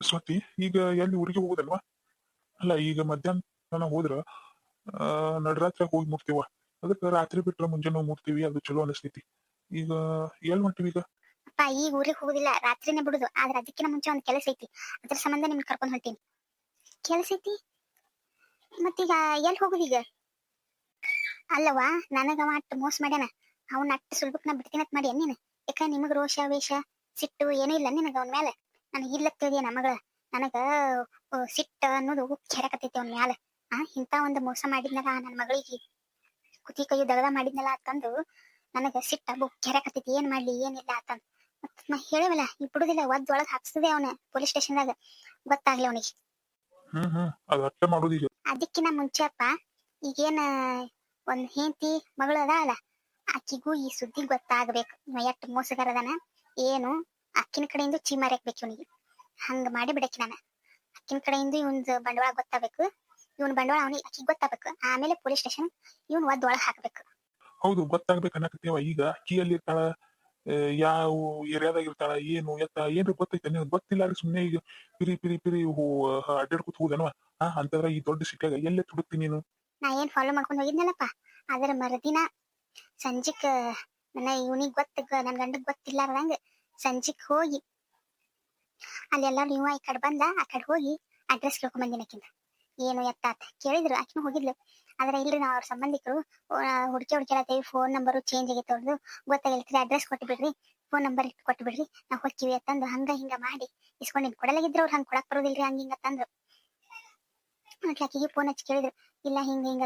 ಸ್ವಾತಿ, ಈಗ ಎಲ್ಲಿ ಊರಿಗೆ ಹೋಗುದಲ್ವಾ? ಅಲ್ಲ, ಈಗ ಮಧ್ಯಾಹ್ನ ಹೋದ್ರ, ಆ ನಡರಾತ್ರಿ ಹೋಗಿ ಮುಟ್ತೀವ? ಅದಕ್ಕೆ ರಾತ್ರಿ ಬಿಟ್ರ ಮುಂಜಾನೆ ಮುಟ್ತೀವಿ, ಅದು ಚಲೋ ಅನಿಸ್ತೈತಿ. ಈಗ ಎಲ್ ಹೊಂಟಿವಿ ಈಗ? ಅಪ್ಪ ಈಗ ಊರಿಗೆ ಹೋಗುದಿಲ್ಲ, ರಾತ್ರಿನೇ ಬಿಡುದು. ಆದ್ರೆ ಅದಕ್ಕಿಂತ ಮುಂಚೆ ಒಂದ್ ಕೆಲಸ ಐತಿ. ಅದ್ರ ಸಂಬಂಧ ನಿಮ್ಗೆ ಕರ್ಕೊಂಡ್ ಹೊಂಟೀನಿ ಕೆಲಸ ಐತಿ? ಮತ್ತೀಗ ಎಲ್ಲಿ ಹೋಗುದೀಗ ಅಲ್ಲವಾ ನನಗ ಅಟ್ ಮೋಸ ಮಾಡ್ಯಾನ. ಅವ್ನ ಅಟ್ ಸುಲ್ಬಕ್ ನಾ ಬಿಡ್ತೀನತ್ ಮಾಡಿ ನೀನು? ಯಾಕ, ನಿಮಗ್ ರೋಷ, ವೇಷ, ಸಿಟ್ಟು, ಏನೂ ಇಲ್ಲ ನಿನಗ ಅವನ ಮೇಲೆ ನನಗೆ ಇಲ್ಲ ತಿಳಿಯ ನಮಗ ನನಗ ಸಿಟ್ಟ ಅನ್ನೋದು ಕೆರಕತ್ತೈತಿ ಅವನ ಮ್ಯಾಲ. ಆ ಇಂತ ಒಂದು ಮೋಸ ಮಾಡಿದ್ನಲ್ಲ ನನ್ನ ಮಗಳಿಗೆ. ಕುತಿ ಕೈ ದಗದ ಮಾಡಿದ್ನಲ್ಲ ಅಂತಂದು ನನಗ ಸಿಟ್ಟ ಬು ಕೆರಕತ್ತೈತಿ ಏನ್ ಮಾಡ್ಲಿ ಏನಿಲ್ಲ ಅಂತಂದು ಮತ್ ನಾ ಹೇಳವಲ್ಲ ಈ ಬಿಡುದಿಲ್ಲ ಒದ್ ಒಳಗ್ ಹಾಕ್ಸದೆ ಅವನ ಪೊಲೀಸ್ ಸ್ಟೇಷನ್ದಾಗ. ಗೊತ್ತಾಗ್ಲಿ ಅವನಿಗೆ. ಮುಂಚೆಪ್ಪ ಅದಕ್ಕಿನ ಮುಂಚೆ ಅಪ್ಪ ಈಗೇನ ಒಂದ್ ಹೆಂಡತಿ ಮಗಳು ಅದ ಅಲ್ಲ ಆಕಿಗೂ ಈ ಸುದ್ದಿ ಗೊತ್ತಾಗ್ಬೇಕು. ಇವ ಎಷ್ಟ್ ಮೋಸಗಾರದನ ಏನು ಅಕ್ಕಿನ ಕಡೆಯಿಂದ ಚೀಮಾರಿ ಹಾಕ್ಬೇಕು ಇವನಿಗೆ. ಹಂಗ ಮಾಡಿ ಬಿಡಕ್ಕೆ ನಾನು. ಅಕ್ಕಿನ ಕಡೆಯಿಂದ ಇವನ್ ಬಂಡವಾಳ ಗೊತ್ತಾಗಬೇಕು. ಇವನ್ ಬಂಡವಾಳ ಅವನಿಗೆ ಅಕ್ಕಿಗೆ ಗೊತ್ತಾಗಬೇಕು. ಆಮೇಲೆ ಪೊಲೀಸ್ ಸ್ಟೇಷನ್ ಇವನ್ ಒದ್ ಒಳಗ್ ಹಾಕ್ಬೇಕು. ಹೌದು ಗೊತ್ತಾಗ್ಬೇಕು ಅನ್ನಕತ್ತೇವ ಈಗ? ಅಕ್ಕಿ ಎಲ್ಲಿ ಇರ್ತಾಳ ಯಾವ ಏರಿಯಾದಾಗ ಇರ್ತಾಳ ಏನು ಎತ್ತ ಏನ್ ಗೊತ್ತೈತೆ ನಿನ್ ಗೊತ್ತಿಲ್ಲ ಸುಮ್ನೆ ಈಗ ಪಿರಿ ಪಿರಿ ಪಿರಿ ಅಡ್ಡಾಡ್ಕೊತ ಹೋದನವ. ಹಾ ಅಂತಂದ್ರ ಈ ದೊಡ್ಡ ಸಿಟಿಯಾಗ ಎಲ್ಲೇ ತುಡುಕ್ತಿ ನೀನು? ನಾ ಏನ್ ಫಾಲೋ ಮಾಡ್ಕೊಂಡು ಹೋಗಿದ್ನಲ್ಲಪ್ಪ. ಅದರ ಮರುದಿನ ಸಂಜಿಕ್ ನನ್ನ ಇವನಿಗೆ ಗೊತ್ತ ನನ್ ಗಂಡಗ್ ಗೊತ್ತಿಲ್ಲಾರ್ದಂಗ ಸಂಜಿಕ್ ಹೋಗಿ ಅಲ್ಲೆಲ್ಲ ನೀವು ಈ ಕಡೆ ಬಂದ, ಆ ಕಡೆ ಹೋಗಿ ಅಡ್ರೆಸ್ ಕೇಳ್ಕೊಂಡ್ ಬಂದಿನ ಆಕಿಂದ ಏನು ಎತ್ತ ಅಂತ ಕೇಳಿದ್ರು, ಆಕಿನೂ ಹೋಗಿದ್ಲು. ಆದ್ರೆ ಇಲ್ರಿ ನಾವ್ ಅವ್ರ ಸಂಬಂಧಿಕರು ಹುಡುಕಿ ಹುಡುಕಿ ಫೋನ್ ನಂಬರು ಚೇಂಜ್ ಆಗೈತೆ ಅವ್ರದ್ದು ಗೊತ್ತಾಗಿಲ್ರಿ ಅಡ್ರೆಸ್ ಕೊಟ್ಟು ಬಿಡ್ರಿ ಫೋನ್ ನಂಬರ್ ಕೊಟ್ಟು ಬಿಡ್ರಿ ನಾವ್ ಹೋಗ್ತೀವಿ ಅಂತಂದು ಹಂಗ ಹಿಂಗ ಮಾಡಿ ಇಸ್ಕೊಂಡಿನ್ ಕೊಡಲಾಗಿದ್ರು ಅವ್ರು, ಹಂಗ ಕೊಡಕ್ ಬರೋದಿಲ್ರಿ ಹಂಗ ಹಿಂಗ ಮತ್ತೆ ಆಕಿಗೆ ಫೋನ್ ಹಚ್ಚಿ ಕೇಳಿದ್ರು ಇಲ್ಲ, ಹಿಂಗ ಹಿಂಗ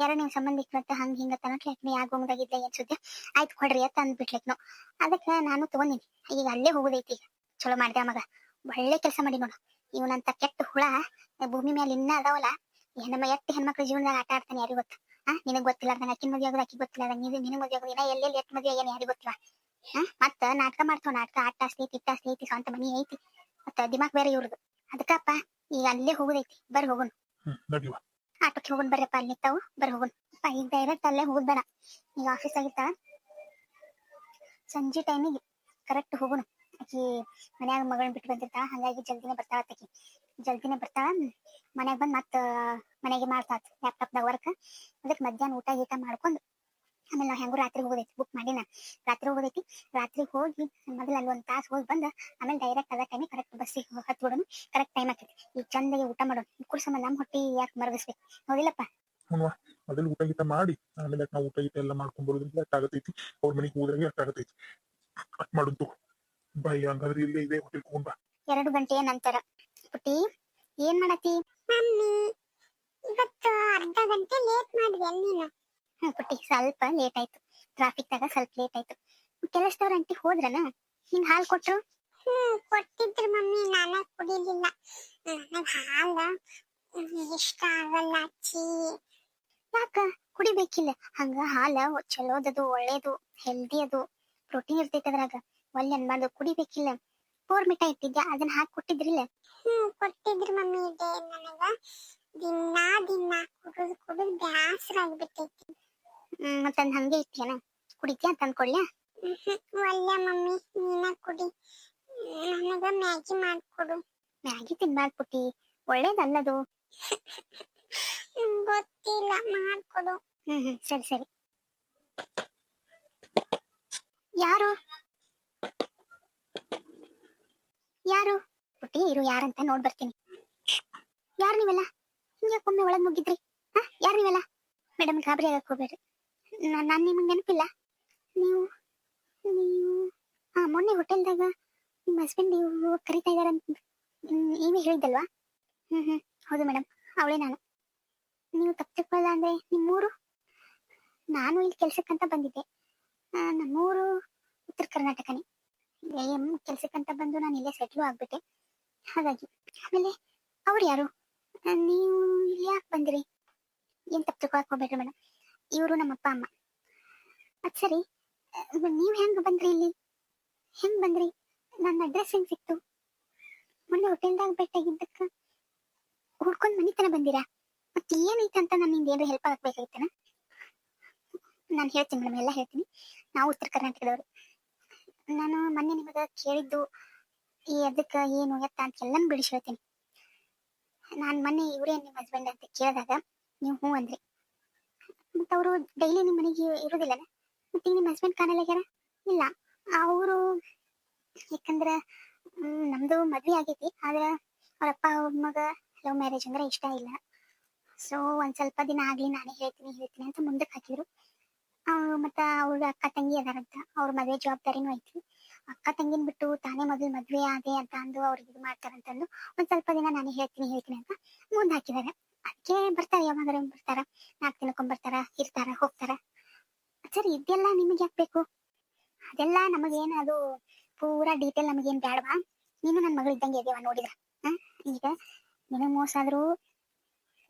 ಯಾರ ನಿಮ್ ಸಂಬಂಧಿಕರು ಅಂತ ಹಂಗ, ಹಿಂಗ ತನಕ ಯಾಕೆ ಹೋಗದಾಗಿದ್ದ ಏನ್ ಸುದ್ದಿ? ಆಯ್ತು ಕೊಡ್ರಿ ಅಂತ ಅಂದ್ಬಿಟ್ಲಕ್ ನಾವು ಅದಕ್ಕೆ ನಾನು ತಗೊಂಡಿನಿ. ಈಗ ಅಲ್ಲೇ ಹೋಗುದೈತಿ ಚಲೋ ಮಾಡ್ದೆ ಮಗ. ಒಳ್ಳೆ ಕೆಲಸ ಮಾಡಿ ನೋಡು. ಇವನಂತ ಕೆಟ್ಟ ಹುಳ, ಭೂಮಿ ಮೇಲೆ ಇನ್ನ ಅದಾವಲ್ಲ ಹೆಣ್ಮ ಎಟ್ಟು ಹೆಣ್ಮಕ್ಳ ಜೀವನದಾಗ ಆಟ ಆಡ್ತಾನೆ ಯಾರಿಗೂ ಗೊತ್ತು? ಹಾ ನಿನಗ್ ಗೊತ್ತಿಲ್ಲ ಅಕ್ಕಿನ ಮದ್ವೆ ಆಗೋದು ಅಕ್ಕಿ ಗೊತ್ತಿಲ್ಲ ನೀನು, ನಿನಗ್ ಮದ್ವೆ ಆಗೋದು, ಇನ್ನ ಎಲ್ಲೆಲ್ಲಿ ಎಟ್ಟು ಮದ್ವೆ ಆಗ್ಯಾನ ಯಾರಿಗ್ ಗೊತ್ತಿಲ್ಲ ಹಾ ಮತ್ತ ನಾಟಕ ಮಾಡ್ತಾವ, ನಾಟಕ ಆಟ ಐತಿ ಇಟ್ಟ ಐತಿ ಸ್ವಂತ ಮನಿ ಐತಿ. ಮತ್ತ ದಿಮಾಕ್ ಬೇರೆ ಇವ್ರದ್ದು ಅದಕ್ಕಪ್ಪ, ಈಗ ಅಲ್ಲೇ ಹೋಗುದೈತಿ. ಬರ್ರಿ ಹೋಗೋಣ. ಆಟೋಕ್ಕೆ ಹೋಗೋಣ ಬರ್ರಪ್ಪ ಅಲ್ಲಿ ನಿಂತಾವು. ಬರ್ರಿ ಹೋಗೋಣ. ಅಪ್ಪ, ಈಗ ಡೈರೆಕ್ಟ್ ಅಲ್ಲೇ ಹೋಗುದ್ ಬೇಡ. ಈಗ ಆಫೀಸ್ ಆಗಿತ್ತ ಸಂಜೆ ಟೈಮಿಗೆ ಕರೆಕ್ಟ್ ಹೋಗೋಣ. ಆಕಿ ಮನ್ಯಾಗ ಮಗಳನ್ನ ಬಿಟ್ಟು ಬಂದಿರ್ತಾಳ. ಹಂಗಾಗಿ ಜಲ್ದಿನೇ ಬರ್ತಾಳ ಆಕಿ ಜಲ್ದಿನೇ ಬರ್ತಾಳ. ಮನ್ಯಾಗ ಬಂದ್ ಮತ್ತ, ಮನೆಗೆ ಮಾಡ್ತಾಳ ಲ್ಯಾಪ್ಟಾಪ್ದಾಗ ವರ್ಕ್ ಅದಕ್ಕೆ ಮಧ್ಯಾಹ್ನ ಊಟ ಗೀಟ ಮಾಡ್ಕೊಂಡು ಆಮೇಲೆ ನಾವು ಹೆಂಗೂ ರಾತ್ರಿ ಹೋಗೋದೈತಿ ಬುಕ್ ಮಾಡಿನ. ರಾತ್ರಿ ಹೋಗೋದೈತಿ ರಾತ್ರಿ ಹೋಗಿ ಮೊದಲು ಅಲ್ಲಿ ಒಂದು ತಾಸು ಹೋಗಿ ಬಂದ ಆಮೇಲೆ ಡೈರೆಕ್ಟ್ ಅದ ಟೈಮಿಗೆ ಕರೆಕ್ಟ್ ಬಸ್ಸಿಗೆ ಹತ್ತು ಬಿಡೋಣ ಕರೆಕ್ಟ್ ಟೈಮ್ ಆಗ್ತೈತಿ ಈ ಚಂದಾಗಿ ಊಟ ಮಾಡೋಣ ಕುಡ್ಸಮ್ಮ ನಮ್ಮ ಹೊಟ್ಟಿ ಯಾಕೆ ಮರಗಿಸ್ಬೇಕು? ಹೌದಿಲ್ಲಪ್ಪ? ಮೊದಲು ಊಟ ಗೀಟ ಮಾಡಿ ಆಮೇಲೆ ನಾವು ಊಟ ಗೀಟ ಎಲ್ಲ ಮಾಡ್ಕೊಂಡ್ ಬರೋದ್ರಿಂದ ಅಷ್ಟ ಆಗತೈತಿ ಅವ್ರ ಮನೆಗೆ ಹೋದ್ರಾಗೆ ಅಷ್ಟ ಆಗತೈತಿ. ಮಾಡುದು ಬೈ ಹಂಗಾದ್ರೆ ಇಲ್ಲೇ ಇದೆ ಹೋಟೆಲ್ ತಗೊಂಡ್ ಬಾ. ಎರಡು ಗಂಟೆಯ ನಂತರ. ಪುಟ್ಟಿ ಏನ್ ಮಾಡತಿ ಮಮ್ಮಿ ಇವತ್ತು ಅರ್ಧ ಗಂಟೆ ಲೇಟ್ ಮಾಡಿದೆ ನೀನು ಹ್ಮ್ ಪುಟ್ಟಿ ಸ್ವಲ್ಪ ಲೇಟ್ ಆಯ್ತು. ಟ್ರಾಫಿಕ್ ದಾಗ ಸ್ವಲ್ಪ ಲೇಟ್ ಆಯ್ತು. ಕೆಲಸದವ್ರ ಅಂಟಿ ಹೋದ್ರನ ಹಿಂಗ್ ಹಾಲ್ ಕೊಟ್ರು? ಹ್ಮ್ ಕೊಟ್ಟಿದ್ರು ಮಮ್ಮಿ ನಾನ ಕುಡಿಲಿಲ್ಲ. ನನಗ್ ಹಾಲ ಇಷ್ಟ ಆಗಲ್ಲ ಅಚ್ಚಿ ಯಾಕ? ಕುಡಿಬೇಕಿಲ್ಲ. ಹಂಗ ಹಾಲ ಚಲೋದದು ಒಳ್ಳೇದು ಹೆಲ್ದಿ ಅದು. ಪ್ರೋಟೀನ್ ಇರ್ತೈತೆ ಅದ್ರಾಗ. ಒಲ್ಲೆ ಅನ್ಬಾರ್ದು ಕುಡಿಬೇಕಿಲ್ಲ. ಬೋರ್ಮಿಟ ಇಟ್ಟಿದ್ಯಾ? ಅದನ್ನ ಹಾಕಿ ಕೊಟ್ಟಿದ್ರಿಲ್ಲ? ಹ್ಮ್ ಕೊಟ್ಟಿದ್ರು ಮಮ್ಮಿ ಇದೆ ನನಗ. ದಿನಾ ದಿನ ಕುಡಿದು ಕುಡಿದು ಬ್ಯಾಸರ ಆಗ್ಬಿಟ್ಟೈತಿ ಹ್ಮ್ ಮತ್ತಂದ್ ಹಂಗೆ ಇಟ್ಟಿಯನ ಕುಡಿತ್ಯಾ ಅಂತ ಕೊಡ್ಲ್ಯಾ ಒಳ್ಳೆ ಮಮ್ಮಿ ನೀನ ಕುಡಿ. ನನಗ ಮ್ಯಾಗಿ ಮಾಡ್ಕೊಡು. ಮ್ಯಾಗಿ ತಿನ್ಬಾರ್ದು ಪುಟ್ಟಿ ಒಳ್ಳೇದಲ್ಲದು ಗೊತ್ತಿಲ್ಲ. ಮಾಡ್ಕೊಡು. ಹ್ಮ್ ಹ್ಮ್. ಸರಿ ಸರಿ. ಯಾರು? ಯಾರು? ಪುಟ್ಟಿ ಇರು ಯಾರಂತ ನೋಡ್ ಬರ್ತೀನಿ. ಯಾರು ನೀವೆಲ್ಲ? ಹಿಂಗ್ಯಾಕೊಮ್ಮೆ ಒಳಗ್ ಮುಗಿದ್ರಿ ಹಾ? ಯಾರು ನೀವೆಲ್ಲ? ಮೇಡಮ್ ಗಾಬರಿ ಆಗಕ್ ಹೋಗ್ಬೇಡ್ರಿ. ನಾನು ನಿಮ್ಗೆ ನೆನಪಿಲ್ಲ. ನೀವು ನೀವು ಹಾ ಮೊನ್ನೆ ಹೋಟೆಲ್ದಾಗ ನಿಮ್ಮ ಹಸ್ಬೆಂಡ್ ನೀವು ಕರಿತಾ ಇದ್ದಾರಂತ ನೀವೇ ಹೇಳಿದ್ದಲ್ವಾ? ಹ್ಮ್ ಹ್ಮ್. ಹೌದು ಮೇಡಮ್ ಅವಳೇ ನಾನು. ನೀವು ತಪ್ಪು ತಪ್ಪಲ್ಲ ಅಂದ್ರೆ ನಿಮ್ಮೂರು? ನಾನು ಇಲ್ಲಿ ಕೆಲ್ಸಕ್ಕಂತ ಬಂದಿದ್ದೆ. ನಮ್ಮೂರು ಉತ್ತರ ಕರ್ನಾಟಕನೇ. ಎಂ ಕೆಲ್ಸಕ್ಕಂತ ಬಂದು ನಾನು ಇಲ್ಲೇ ಸೆಟ್ಲು ಆಗ್ಬಿಟ್ಟೆ. ಹಾಗಾಗಿ, ಆಮೇಲೆ ಅವ್ರು ಯಾರು? ನೀವು ಇಲ್ಲಿ ಯಾಕೆ ಬಂದ್ರಿ? ಏನ್ ತಪ್ಪು ತಪ್ಪು ಹೋಗ್ಬೇಡ್ರಿ ಮೇಡಮ್ ಇವರು ನಮ್ಮ ಅಪ್ಪ ಅಮ್ಮ. ಅದ್ ಸರಿ. ನೀವ್ ಹೆಂಗ್ ಬಂದ್ರಿ ಇಲ್ಲಿ? ಹೆಂಗ್ ಬಂದ್ರಿ? ನನ್ನ ಅಡ್ರೆಸ್ ಹೆಂಗ್ ಸಿಕ್ತು? ಮೊನ್ನೆ ಹೋಟೆಲ್ದಾಗ ಭೇಟಿಯಾಗಿದ್ದಕ್ಕ ಹುಡ್ಕೊಂಡ್ ಮನಿ ತನ ಬಂದಿರಾ? ಮತ್ತೆ ಏನೈತೆ ಅಂತ ನಾನು ನಿಂದ ಏನಾರ ಹೆಲ್ಪ್ ಆಗ್ಬೇಕಾಗಿತ್ತನ? ನಾನು ಹೇಳ್ತೀನಿ ಮೇಡಮ್, ಎಲ್ಲ ಹೇಳ್ತೀನಿ. ನಾವು ಉತ್ತರ ಕರ್ನಾಟಕದವ್ರು. ನಾನು ಮೊನ್ನೆ ನಿಮಗೆ ಕೇಳಿದ್ದು ಈ ಅದಕ್ಕೆ ಏನು ಎತ್ತ ಅಂತ ಎಲ್ಲಾನು ಬಿಡಿಸಿ ಹೇಳ್ತೀನಿ. ನಾನು ಮೊನ್ನೆ ಇವರೇ ನಿಮ್ಮ ಹಸ್ಬೆಂಡ್ ಅಂತ ಕೇಳಿದಾಗ, ನೀವು ಹ್ಞೂ ಅಂದ್ರಿ. ಮತ್ತೆ ಅವರು ಡೈಲಿ ನಿಮ್ಮ ಮನೆಗೆ ಇರೋದಿಲ್ಲ ಮತ್ತೆ ನಿಮ್ಮ ಹಸ್ಬೆಂಡ್ ಕಾಣಲಾಗ್ಯಾರ ಇಲ್ಲ. ಅವರು ಯಾಕಂದ್ರೆ ನಮ್ದು ಮದ್ವೆ ಆಗೈತಿ. ಆದ್ರೆ ಅವ್ರ ಅಪ್ಪ, ಅವ್ರ ಮಗ ಲವ್ ಮ್ಯಾರೇಜ್ ಅಂದ್ರೆ ಇಷ್ಟ ಇಲ್ಲ. ಸೊ ಒಂದ್ ಸ್ವಲ್ಪ ದಿನ ಆಗ್ಲಿ ನಾನೇ ಹೇಳ್ತೀನಿ ಹೇಳ್ತೀನಿ ಅಂತ ಮುಂದಕ್ಕೆ ಹಾಕಿದ್ರು. ಮತ್ತೆ ಮತ್ತ ಅವ್ರ ಅಕ್ಕ ತಂಗಿ ಅದಾರಂತ ಅವ್ರ ಮದ್ವೆ ಜವಾಬ್ದಾರಿನೂ ಐತಿ. ಅಕ್ಕ ತಂಗಿನ ಬಿಟ್ಟು ತಾನೇ ಮೊದಲು ಮದ್ವೆ ಆದೆ ಅಂತ ಅಂದು ಅವ್ರಿಗೆ ಇದು ಮಾಡ್ತಾರಂತಂದು ಒಂದ್ ಸ್ವಲ್ಪ ದಿನ ನಾನೇ ಹೇಳ್ತೀನಿ ಹೇಳ್ತೀನಿ ಅಂತ ಮುಂದೆ ಹಾಕಿದ್ದಾರೆ. ಅದಕ್ಕೆ ಬರ್ತಾರೆ ಯಾವಾಗಾರ ಬರ್ತಾರ. ನಾಲ್ಕು ದಿನಕ್ಕೊಂಡ್ ಬರ್ತಾರ, ಇರ್ತಾರ, ಹೋಗ್ತಾರ. ಸರಿ, ಇದೆಲ್ಲ ನಿಮಗೆ ಯಾಕೆ ಬೇಕು? ಅದೆಲ್ಲ ನಮಗೇನು ಅದು ಪೂರಾ ಡೀಟೇಲ್ ನಮಗೇನ್ ಬೇಡವಾ? ನೀನು ನನ್ನ ಮಗಳು ಇದ್ದಂಗೆ ಇದೆಯವ ನೋಡಿದ್ರ? ಈಗ ನಿನಗೆ ಮೋಸ ಆದ್ರು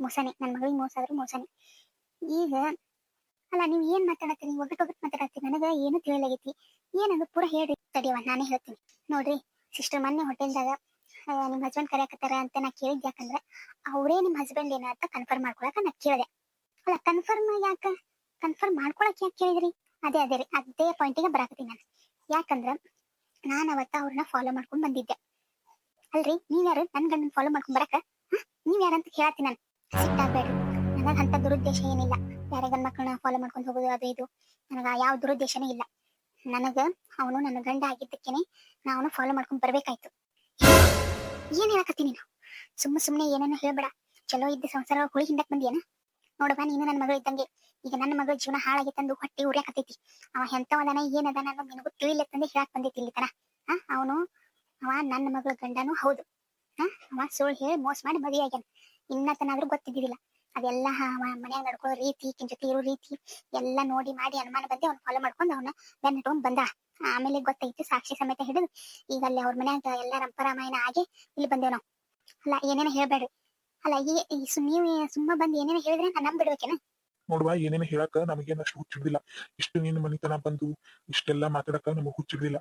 ಮೋಸನೆ ನನ್ನ ಮಗಳಿಗೆ ಮೋಸ ಆದ್ರು ಮೋಸನೆ. ಈಗ, ಅಲ್ಲ, ನೀವ್ ಏನ್ ಮಾತಾಡತ್ತೀರಿ? ಒಗಟ್ ಒಗಟ್ ಮಾತಾಡತ್ತೀರಿ? ನನಗ ಏನು ತಿಳಿಲಾಗೈತಿ ಏನದು ಪೂರಾ ಹೇಳ್ರಿ? ತಡಿಯವ ನಾನೇ ಹೇಳ್ತೀನಿ. ನೋಡ್ರಿ, ಸಿಸ್ಟರ್ ಮೊನ್ನೆ ಹೋಟೆಲ್ದಾಗ ನಿಮ್ ಹಸ್ಬೆಂಡ್ ಕರೆಯಕತ್ತಾರ ಅಂತ ನಾ ಕೇಳಿದ್ ಯಾಕಂದ್ರೆ ಅವರೇ ನಿಮ್ಮ ಹಸ್ಬೆಂಡ್ ಏನ ಅಂತ ಕನ್ಫರ್ಮ್ ಮಾಡ್ಕೊಳಕ ನಾ ಕೇಳಿದೆ. ಅಲ್ಲ ಕನ್ಫರ್ಮ್ ಯಾಕ? ಕನ್ಫರ್ಮ್ ಮಾಡ್ಕೊಳಕ್ ಯಾಕೆ ಕೇಳಿದ್ರಿ? ಅದೇ ಅದೇ ರೀ, ಅದೇ ಪಾಯಿಂಟಿಗೆ ಬರಾಕತ್ತೀನಿ ನಾನು. ಯಾಕಂದ್ರೆ ನಾನು ಅವತ್ತ ಅವ್ರನ್ನ ಫಾಲೋ ಮಾಡ್ಕೊಂಡು ಬಂದಿದ್ದೆ. ಅಲ್ರಿ ನೀವ್ಯಾರು ನನ್ ಗಂಡನ ಫಾಲೋ ಮಾಡ್ಕೊಂಡ್ ಬರಕ? ಹ? ನೀವ್ ಅಂತ ಹೇಳತ್ತೀನಿ ನಾನು. ಸಿಟ್ಟಾಗ್ಬೇಡ್ರಿ. ನನಗೆ ಅಂತ ದುರುದ್ದೇಶ ಏನಿಲ್ಲ. ಬೇರೆ ಗಂಡ ಮಕ್ಕಳನ್ನ ಫಾಲೋ ಮಾಡ್ಕೊಂಡು ಹೋಗೋದು, ಅದು ಇದು. ನನಗೆ ಯಾವ ದುರುದ್ದೇಶನೂ ಇಲ್ಲ. ನನಗ, ಅವನು ನನ್ನ ಗಂಡ ಆಗಿದ್ದಕ್ಕೇನೆ ನಾನು ಫಾಲೋ ಮಾಡ್ಕೊಂಡ್ ಬರ್ಬೇಕಾಯ್ತು. ಏನ್ ಹೇಳಕತ್ತಿ ನೀನು? ಸುಮ್ಮ ಸುಮ್ಮನೆ ಏನೇನೋ ಹೇಳ್ಬೇಡ. ಚಲೋ ಇದ್ದ ಸಂಸಾರ ಹುಳಿ ಹಿಂದಕ್ ಬಂದಿಯೇನ? ನೋಡಪ್ಪ ನೀನು ನನ್ನ ಮಗಳು ಇದ್ದಂಗೆ. ಈಗ ನನ್ನ ಮಗಳ ಜೀವನ ಹಾಳಾಗಿ ತಂದು ಹೊಟ್ಟಿ ಉರಿಯಾಕತೈತಿ ಅವ ಎಂತವದನ ಏನದನ ಅನ್ನೋದು ನಿನಗೂ ತಿಳಿಲತ್ತಂದು ಹೇಳಕ್ ಬಂದೈತಿ ಇಲ್ಲಿ ತನ. ಹಾ ಅವನು, ಅವ ನನ್ನ ಮಗಳ ಗಂಡನು ಹೌದು. ಹಾ ಅವ ಸುಳ್ಳು ಹೇಳಿ ಮೋಸ ಮಾಡಿ ಮದುವೆ ಆಗ್ಯಾನ. ಗೊತ್ತಿದ್ದಿಲ್ಲ ಅದೆಲ್ಲ ಮನ್ಯಾಗ ನಡ್ಕೊಳ್ಳೋ ರೀತಿ ಜೊತೆ ಇರೋ ರೀತಿ ಎಲ್ಲ ನೋಡಿ ಮಾಡಿ ಅನುಮಾನ ಬಂದೆ, ಅವ್ನ ಫಾಲೋ ಮಾಡ್ಕೊಂಡು ಅವನ ಬೆನ್ನ ಬಂದ ಆಮೇಲೆ ಗೊತ್ತಾಯ್ತು ಸಾಕ್ಷಿ ಸಮೇತ ಹಿಡಿದು ಈಗ ಅಲ್ಲಿ ಅವ್ರ ಮನ್ಯಾಗ ಎಲ್ಲ ರಂಪರಾಮಾಯಣ ಆಗಿ ಇಲ್ಲಿ ಬಂದೇವ್ ನಾವು. ಅಲ್ಲ, ಏನೇನ ಹೇಳ್ಬೇಡ್ರಿ. ಅಲ್ಲ, ಈ ನೀವು ಸುಮ್ಮ ಬಂದ್ ಏನೇನ ಹೇಳಿದ್ರೆ ನಮ್ ನಂಬಿಡ್ಬೇಕೇನ ನೋಡುವ, ಏನೇನು ಹೇಳಕ ನಮಗೇನ ಅಷ್ಟು ಹುಚ್ಚಿಡ್ದಿಲ್ಲ ಇಷ್ಟು ನಿನ್ನ ಮನಿತನ ಬಂದು ಇಷ್ಟೆಲ್ಲ ಮಾತಾಡಕ ನಮಗ್ ಹುಚ್ಚಿಡ್ದಿಲ್ಲ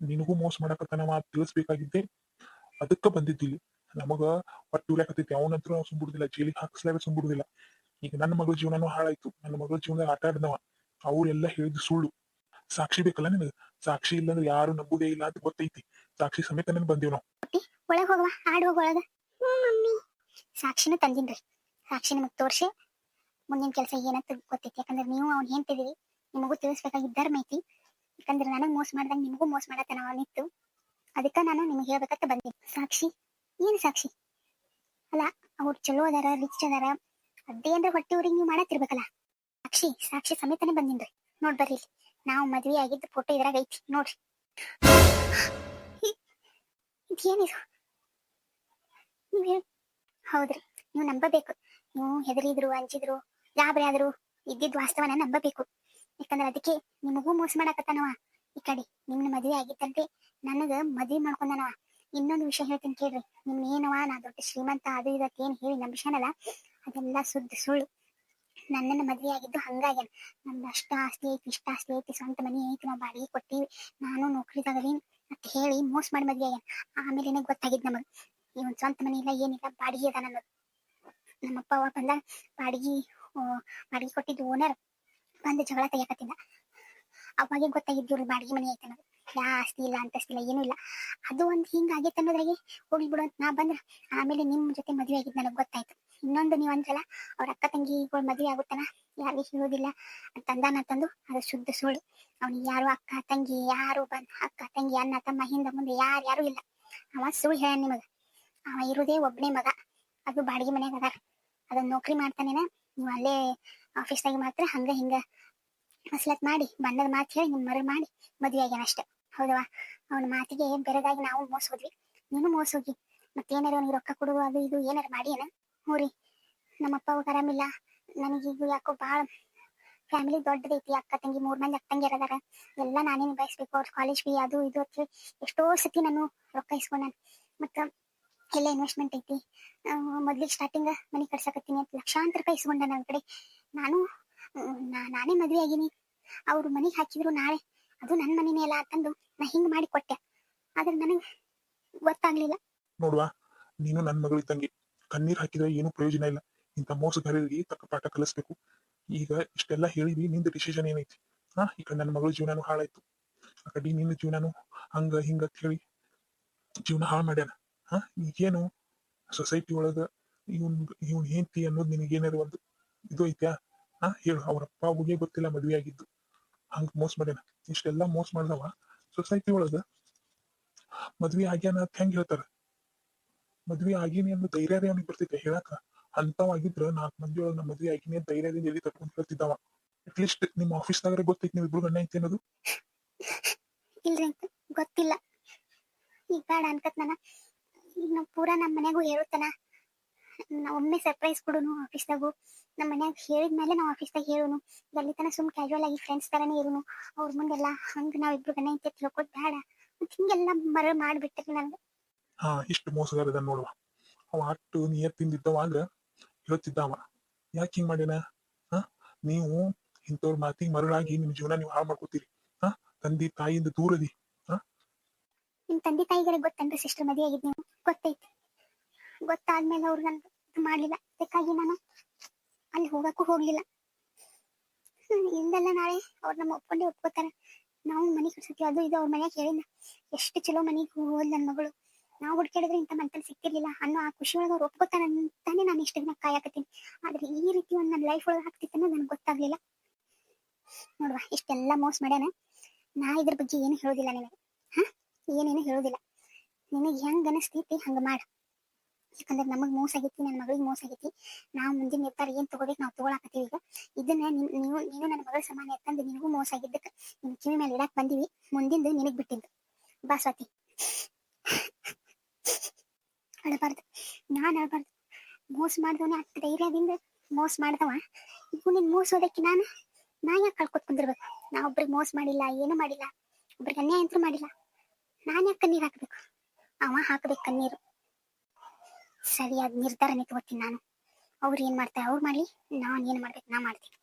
ನಿನಗೂ ಮೋಸ ಮಾಡಕತ್ತನವ ತಿಳಿಸ್ಬೇಕಾಗಿದ್ದೆ. ಅದಕ್ಕ ಬಂದಿದ್ದಿಲ್ಲಿ ನಮಗ ಒಟ್ಟು ಉಳ್ಯಾಕತ್ತೈತಿ ಅವನಂತ್ರ ನಾವು ಸುಂಬಿಡುದಿಲ್ಲ ಜೈಲಿಗೆ ಹಾಕಿಸ್ಲಾಗ ಸುಂಬಿಡುದಿಲ್ಲ ಈಗ ನನ್ನ ಮಗಳ ಜೀವನನು ಹಾಳಾಯ್ತು. ನನ್ನ ಮಗಳ ಜೀವನದಾಗ ಆಟ ಆಡ್ದವ. ಅವ್ರೆಲ್ಲ ಹೇಳಿದ್ ಸುಳ್ಳು. ಸಾಕ್ಷಿ ಬೇಕಲ್ಲ ನಿನಗ? ಸಾಕ್ಷಿ ಇಲ್ಲಂದ್ರೆ ಯಾರು ನಂಬುದೇ ಇಲ್ಲ ಅಂತ ಗೊತ್ತೈತಿ. ಸಾಕ್ಷಿ ಸಮೇತ ನನ್ ಬಂದೀವ್ ನಾವು ಒಳಗ್ ಹೋಗವ ಆಡ್ ಹೋಗ ಒಳಗ. ಮಮ್ಮಿ. ಸಾಕ್ಷಿನ ತಂದಿನ್ರಿ ಸಾಕ್ಷಿ ನಿಮಗ್ ತೋರ್ಸಿ. ಮುಂದಿನ ಕೆಲಸ ಏನಂತ ಗೊತ್ತೈತಿ. ಯಾಕಂದ್ರೆ ನೀವು ಅವ್ನ ಹೆಂಡ್ತಿದೀರಿ ನಿಮಗೂ ತಿಳಿಸ್ಬೇಕಾಗಿದ್ದ ಧರ್ಮ ಐತಿ ಯಾಕಂದ್ರೆ ನನಗ್ ಮೋಸ ಮಾಡ್ದಂಗ ನಿಮಗೂ ಮೋಸ ಮಾಡತನ ಅವನಿತ್ತು ನಿತ್ತು ಅದಕ್ಕ ನಾನು ನಿಮ್ಗೆ ಹೇಳ್ಬೇಕಂತ ಬಂದೀನಿ ಸಾಕ್ಷಿ? ಏನ್ ಸಾಕ್ಷಿ? ಅಲ್ಲ, ಅವ್ರು ಚಲೋ ಅದಾರ ರಿಚ್ ಅದಾರ. ಅದೇನ್ರ ಹೊಟ್ಟೆ ಊರಿಗೆ ನೀವು ಮಾಡತ್ತಿರ್ಬೇಕಲ್ಲ. ಸಾಕ್ಷಿ ಸಾಕ್ಷಿ ಸಮೇತನೇ ಬಂದಿನ್ರಿ ನೋಡ್ಬರ್ರಿ ಇಲ್ಲಿ. ನಾವು ಮದ್ವೆ ಆಗಿದ್ದ ಫೋಟೋ ಇದ್ರಾಗ ಐತಿ, ನೋಡ್ರಿ. ಇದೇನಿದು? ನೀವ್ ಹೌದ್ರಿ, ನೀವು ನಂಬಬೇಕು. ನೀವು ಹೆದರಿದ್ರು ಅಂಜಿದ್ರು ಗಾಬರಿ ಆದ್ರು, ಇದ್ದಿದ್ ವಾಸ್ತವನ ನಂಬಬೇಕು. ಯಾಕಂದ್ರೆ ಅದಕ್ಕೆ ನಿಮಗೂ ಮೋಸ ಮಾಡಕತ್ತಾನವ ಈ ಕಡೆ ನಿಮ್ನ ಮದ್ವೆ ಆಗಿತ್ತಂತೆ, ನನಗ ಮದ್ವೆ ಮಾಡ್ಕೊಂಡನವ ಇನ್ನೊಂದು ವಿಷಯ ಹೇಳ್ತೀನಿ ಕೇಳ್ರಿ ನಿಮ್ ಏನವ ನಾ ದೊಡ್ಡ ಶ್ರೀಮಂತ, ಅದು ಇದಕ್ಕೆ ಏನ್ ಹೇಳಿ ನಂಬಿಸ್ಯಾನಲ್ಲ, ಅದೆಲ್ಲ ಸುದ್ದ ಸುಳ್ಳು. ನನ್ನನ್ನ ಮದ್ವೆ ಆಗಿದ್ದು ಹಂಗಾಗ್ಯಾನ ನಮ್ದು ಅಷ್ಟ ಆಸ್ತಿ ಐತಿ, ಇಷ್ಟ ಆಸ್ತಿ ಐತಿ, ಸ್ವಂತ ಮನಿ ಐತಿ, ನಾವು ಬಾಡಿಗೆ ಕೊಟ್ಟಿವಿ. ನಾನು ನೌಕರಿದಾಗಲಿ ಅಂತ ಹೇಳಿ ಮೋಸ ಮಾಡಿ ಮದ್ವೆ ಆಗ್ಯಾನ. ಆಮೇಲೆ ಏನೇ ಗೊತ್ತಾಗಿದ್ ನಮಗ್. ಇವನ್ ಸ್ವಂತ ಮನಿ ಇಲ್ಲ, ಏನಿಲ್ಲ, ಬಾಡಿಗೆ ಅದ ಅನ್ನೋದು ನಮ್ಮಪ್ಪ ಅವ ಬಂದ ಬಾಡಿಗೆ ಬಾಡಿಗೆ ಕೊಟ್ಟಿದ್ದು ಓನರ್ ಬಂದು ಜಗಳ ತೆಗಿಯಕತ್ತಿದ್ದ. ಅವಾಗೆ ಗೊತ್ತಾಗಿದ್ದು ಬಾಡಿಗೆ ಮನಿ ಐತೆ ಯಾ ಆಸ್ತಿ ಇಲ್ಲ ಅಂತಸ್ತಿಲ್ಲ ಏನೂ ಇಲ್ಲ. ಅದು ಒಂದು ಹಿಂಗ ಆಗಿತ್ತು ಅನ್ನೋದ್ರಾಗೆ ಹೋಗ್ಲಿ ಬಿಡು ಅಂತ ನಾ ಬಂದ್ರ, ಆಮೇಲೆ ನಿಮ್ ಜೊತೆ ಮದುವೆ ಆಗಿದ್ ನನಗೆ ಗೊತ್ತಾಯ್ತು. ಇನ್ನೊಂದು ನೀವು ಅಂದ್ರಲ್ಲ, ಅವ್ರ ಅಕ್ಕ ತಂಗಿಗಳು ಮದುವೆ ಆಗುತ್ತಾನ ಯಾರಿಗೆ ಹೇಳೋದಿಲ್ಲ ಅಂತ ಅಂದಾನ ತಂದು, ಅದು ಶುದ್ಧ ಸುಳ್ಳು. ಅವ್ನಿಗೆ ಯಾರು ಅಕ್ಕ ತಂಗಿ, ಯಾರು ಬಂದ್, ಅಕ್ಕ ತಂಗಿ, ಅಣ್ಣ ತಮ್ಮ ಹಿಂದ ಮುಂದೆ ಯಾರು ಯಾರು ಇಲ್ಲ. ಅವ ಸುಳ್ಳು ಹೇಳ ನಿಮಗ. ಅವ ಇರೋದೇ ಒಬ್ಬನೇ ಮಗ. ಅದು ಬಾಡಿಗೆ ಮನೆಯಾಗ ಅದಾರ. ಅದನ್ನ ನೌಕರಿ ಮಾಡ್ತಾನೇನ, ನೀವು ಅಲ್ಲೇ ಆಫೀಸ್ನಾಗ ಮಾತ್ರ ಹಂಗ ಹಿಂಗ ಮಸ್ಲತ್ ಮಾಡಿ ಬಣ್ಣದ ಮಾತು ಹೇಳಿ ನಿಮ್ ಮರ ಮಾಡಿ ಮದುವೆ ಆಗ್ಯಾನ ಅಷ್ಟೇ. ಹೌದವಾ ಅವನ ಮಾತಿಗೆ ಬೆರಗಾಗಿ ನಾವು ಮೋಸ ಹೋದ್ವಿ. ನೀನು ಮೋಸ ಹೋಗಿ. ಮತ್ತೇನಾರ ಅವ್ನಿಗೆ ರೊಕ್ಕ ಕೊಡು, ಅದು ಇದು ಏನಾರ ಮಾಡಿ ಏನ? ಹ್ಞೂ ರೀ. ನಮ್ಮಪ್ಪ ಅವ್ಗ ಆರಾಮಿಲ್ಲ. ನನಗೀಗ ಯಾಕೋ ಭಾಳ ಫ್ಯಾಮಿಲಿ ದೊಡ್ಡದೈತಿ. ಅಕ್ಕ ತಂಗಿ ಮೂರ್ ಮಂದಿ ಅಕ್ಕ ತಂಗಿ ಇರದಾರ ಎಲ್ಲ ನಾನೇ ನಿಭಾಯಿಸ್ಬೇಕು? ಅವ್ರ ಕಾಲೇಜ್ ಫೀ ಅದು ಇದು ಅಂತ ಹೇಳಿ ಎಷ್ಟೋ ಸತಿ ನಾನು ರೊಕ್ಕ ಇಸ್ಕೊಂಡ ಮತ್ತ ಎಲ್ಲ ಇನ್ವೆಸ್ಟ್ಮೆಂಟ್ ಐತಿ. ಮೊದ್ಲಿಗೆ ಸ್ಟಾರ್ಟಿಂಗ್ ಮನಿ ಕಟ್ಸಕತ್ತೀನಿ ಅಂತ ಲಕ್ಷಾಂತರ ರೂಪಾಯಿ ಇಸ್ಕೊಂಡ ನನ್ನ ಕಡೆ. ನಾನು ನಾನೇ ಮದ್ವೆ ಆಗಿನಿ. ಅವ್ರು ಮನಿಗೆ ಹಾಕಿದ್ರು ನಾಳೆ. ಅದು ನನ್ನ ಮನೆನೇ ಅಲ್ಲ ಅಂತಂದು ನಾ ಹಿಂಗ್ ಮಾಡಿ ಕೊಟ್ಟೆ. ಆದ್ರೆ ನನಗೆ ಗೊತ್ತಾಗ್ಲಿಲ್ಲ. ನೋಡುವ, ನೀನು ನನ್ನ ತಂಗಿ. ಕಣ್ಣೀರ್ ಹಾಕಿದ್ರೆ ಏನು ಪ್ರಯೋಜನ ಇಲ್ಲ. ಇಂಥ ಮೋಸಗಾರರಿಗೆ ತಕ್ಕ ಪಾಠ ಕಲಿಸ್ಬೇಕು. ಈಗ ಇಷ್ಟೆಲ್ಲ ಹೇಳಿದ್ವಿ ನಿಂದ ಡಿಸಿಷನ್ ಏನೈತಿ? ಹಾ ಈಗ ನನ್ನ ಮಗಳ ಜೀವನನು ಹಾಳಾಯ್ತು. ಆ ಕಡೆ ನಿನ್ನ ಜೀವನನು ಹಂಗ ಹಿಂಗ ಕೇಳಿ ಜೀವನ ಹಾಳು ಮಾಡ್ಯಾನ. ಹಾ ಈಗೇನು ಸೊಸೈಟಿ ಒಳಗ ಇವನ್ ಇವನ್ ಹೆಂಡತಿ ಅನ್ನೋದು ನಿನಗೇನಾರು ಒಂದು ಇದು ಐತ್ಯಾ? ಹಾ ಹೇಳು. ಅವರಪ್ಪ ಅವ್ಗೆ ಗೊತ್ತಿಲ್ಲ, ಮದ್ವೆ ಆಗಿದ್ದು. ಹಂಗ ಮೋಸ ಮಾಡ್ಯಾನ. ಇಷ್ಟೆಲ್ಲಾ ಮೋಸ ಮಾಡ್ದವ ಸೊಸೈಟಿ ಒಳಗ ಮದ್ವಿ ಆಗ್ಯಾನ ಅಂತ ಹೆಂಗ್ ಹೇಳ್ತಾರ? ಮದ್ವಿ ಆಗಿನಿ ಅನ್ನೋ ಧೈರ್ಯ ಅವನಿಗೆ ಬರ್ತೈತೆ ಹೇಳಾಕ ಅಂತವ್ ಆಗಿದ್ರ ನಾಲ್ಕು ಮಂದಿ ಒಳಗ ನಾ ಮದ್ವಿ ಆಗಿನಿ ಅಂತ ಧೈರ್ಯದಿಂದ ಎಲ್ಲಿ ತರ್ಕೊಂಡ್ ಅಟ್ ಅಟ್ಲೀಸ್ಟ್ ನಿಮ್ಮ ಆಫೀಸ್ದಾಗ್ರೆ ಗೊತ್ತೈತಿ ನೀವು ಇಬ್ರು ಗಂಡ ಐತಿ ಅನ್ನೋದು. ಇಲ್ರಿ ಅಂತ ಗೊತ್ತಿಲ್ಲ. ಈಗ ಬೇಡ ಅನ್ಕತ್ ಈಗ ಪೂರಾ ನಮ್ಮ ಮನೆಗೂ ಹೇಳುತ್ತಾನ? ನಾವು ಒಮ್ಮೆ ಸರ್ಪ್ರೈಸ್ ಕೊಡುನು ಆಫೀಸ್ದಾಗು ನಮ್ಮ ಮನ್ಯಾಗ ಹೇಳಿದ್ಮೇಲೆ ನಾವು ಆಫೀಸ್ದಾಗ ಹೇಳುನು. ಎಲ್ಲಿ ತನ ಸುಮ್ ಕ್ಯಾಶುವಲ್ ಆಗಿ ಫ್ರೆಂಡ್ಸ್ ತರನೇ ಇರೋನು. ಅವ್ರ ಮುಂದೆಲ್ಲ ಹಂಗ ನಾವ್ ಇಬ್ರು ಗಣ ಇಂತ ತಿಳ್ಕೊದ್ ಬೇಡ ಮತ್ ಹಿಂಗೆಲ್ಲ ಮರ ಮಾಡ್ಬಿಟ್ರಿ ನನ್ಗೆ. ಹಾ ಇಷ್ಟು ಮೋಸಗಾರದ ನೋಡುವ. ಅವ ಅಷ್ಟು ನೀರ್ ತಿಂದಿದ್ದವಾಗ ಹೇಳ್ತಿದ್ದಾವ. ಯಾಕೆ ಹಿಂಗ್ ಮಾಡ್ಯಾನ? ಹಾ ನೀವು ಇಂಥವ್ರ ಮಾತಿಗೆ ಮರಳಾಗಿ ನಿಮ್ ಜೀವನ ನೀವು ಹಾಳು ಮಾಡ್ಕೋತೀರಿ. ಹಾ ತಂದೆ ತಾಯಿಯಿಂದ ದೂರದಿ. ನಿಮ್ ತಂದೆ ತಾಯಿಗಳಿಗೆ ಗೊತ್ತಂದ್ರೆ ಸಿಸ್ಟರ್ ಮದುವೆ ಆಗಿದ್ ನೀವು? ಗೊತ್ತೈತಿ. ಗೊತ್ತಾದ್ಮೇಲೆ ಅವ್ರು ನನ್ಗೆ ಮಾಡ್ಲಿಲ್ಲ. ಅದಕ್ಕಾಗಿ ನಾನು ಅಲ್ಲಿ ಹೋಗಕ್ಕೂ ಹೋಗ್ಲಿಲ್ಲ. ಹಿಂದೆಲ್ಲ ನಾಳೆ ಅವ್ರು ನಮ್ಮ ಒಪ್ಕೊಂಡೇ ಒಪ್ಕೋತಾರ. ನಾವು ಮನೆ ಕಟ್ಸತ್ತೀವಿ ಅದು ಇದು ಅವ್ರ ಮನೆಯಾಗ ಹೇಳಿಲ್ಲ ಎಷ್ಟು ಚಲೋ ಮನೆಗೆ ಹೋದ್ ನನ್ನ ಮಗಳು. ನಾವು ಹುಡ್ಕಾಡಿದ್ರೆ ಇಂಥ ಮನ್ಸಲ್ಲಿ ಸಿಕ್ತಿರ್ಲಿಲ್ಲ. ಅನ್ನೋ ಆ ಖುಷಿ ಒಳಗೆ ಅವ್ರು ಒಪ್ಕೋತಾರ ಅಂತಾನೆ ನಾನು ಇಷ್ಟ ದಿನ ಕಾಯಕತ್ತೀನಿ. ಆದ್ರೆ ಈ ರೀತಿ ಒಂದು ನನ್ನ ಲೈಫ್ ಒಳಗೆ ಆಗ್ತಿತ್ತು ನನಗೆ ಗೊತ್ತಾಗ್ಲಿಲ್ಲ. ನೋಡುವ, ಇಷ್ಟೆಲ್ಲ ಮೋಸ ಮಾಡ್ಯಾನ. ನಾ ಇದ್ರ ಬಗ್ಗೆ ಏನು ಹೇಳೋದಿಲ್ಲ ನಿನಗೆ. ಹ? ಏನೇನು ಹೇಳೋದಿಲ್ಲ. ನಿನಗೆ ಹೆಂಗ್ ಅನಿಸ್ತೈತಿ ಹಂಗ ಮಾಡ. ಯಾಕಂದ್ರೆ ನಮಗ್ ಮೋಸ ಆಗೈತಿ ನನ್ನ ಮಗಳಿಗೆ ಮೋಸ ಆಗೈತಿ. ನಾವು ಮುಂದಿನ ನಿರ್ಧಾರ ಏನ್ ತಗೋಬೇಕು ನಾವು ತಗೊಳಕತ್ತೀವಿ ಈಗ. ಇದನ್ನ ನೀವು ನೀವು ನೀನು ನನ್ನ ಮಗಳ ಸಮಾನ ಯಾಕಂದ್ರೆ ನಿನಗೂ ಮೋಸ ಆಗಿದ್ದಕ್ಕೆ ನಿನ್ ಕಿವಿ ಮೇಲೆ ಇಡಕ್ ಬಂದಿವಿ, ಮುಂದಿಂದು ನಿನಗ್ ಬಿಟ್ಟಿದ್ದು. ಬಾ ಸ್ವಾತಿ. ಅಳಬಾರ್ದು. ನಾನ್ ಅಳಬಾರ್ದು. ಮೋಸ ಮಾಡ್ದವನೇ ಅಷ್ಟು ಧೈರ್ಯದಿಂದ ಮೋಸ ಮಾಡ್ದವ. ಇವು ನಿನ್ ಮೋಸೋದಕ್ಕೆ ನಾನು, ನಾ ಯಾಕೆ ಕಳ್ಕೊತ್ ಕುಂದಿರ್ಬೇಕು? ನಾ ಒಬ್ರಿಗೆ ಮೋಸ ಮಾಡಿಲ್ಲ, ಏನು ಮಾಡಿಲ್ಲ. ಒಬ್ರಿಗೆ ಅನ್ಯಾಯ ಅಂತೂ ಮಾಡಿಲ್ಲ. ನಾನು ಯಾಕೆ ಕಣ್ಣೀರ್ ಹಾಕ್ಬೇಕು? ಅವ ಹಾಕ್ಬೇಕು ಕಣ್ಣೀರು. ಸರಿಯಾದ ನಿರ್ಧಾರನೇ ತಗೋತೀನಿ ನಾನು. ಅವ್ರು ಏನು ಮಾಡ್ತಾರೆ ಅವ್ರು ಮಾಡಿ ನಾನು ಏನು ಮಾಡ್ಬೇಕು ನಾ ಮಾಡ್ತೀನಿ.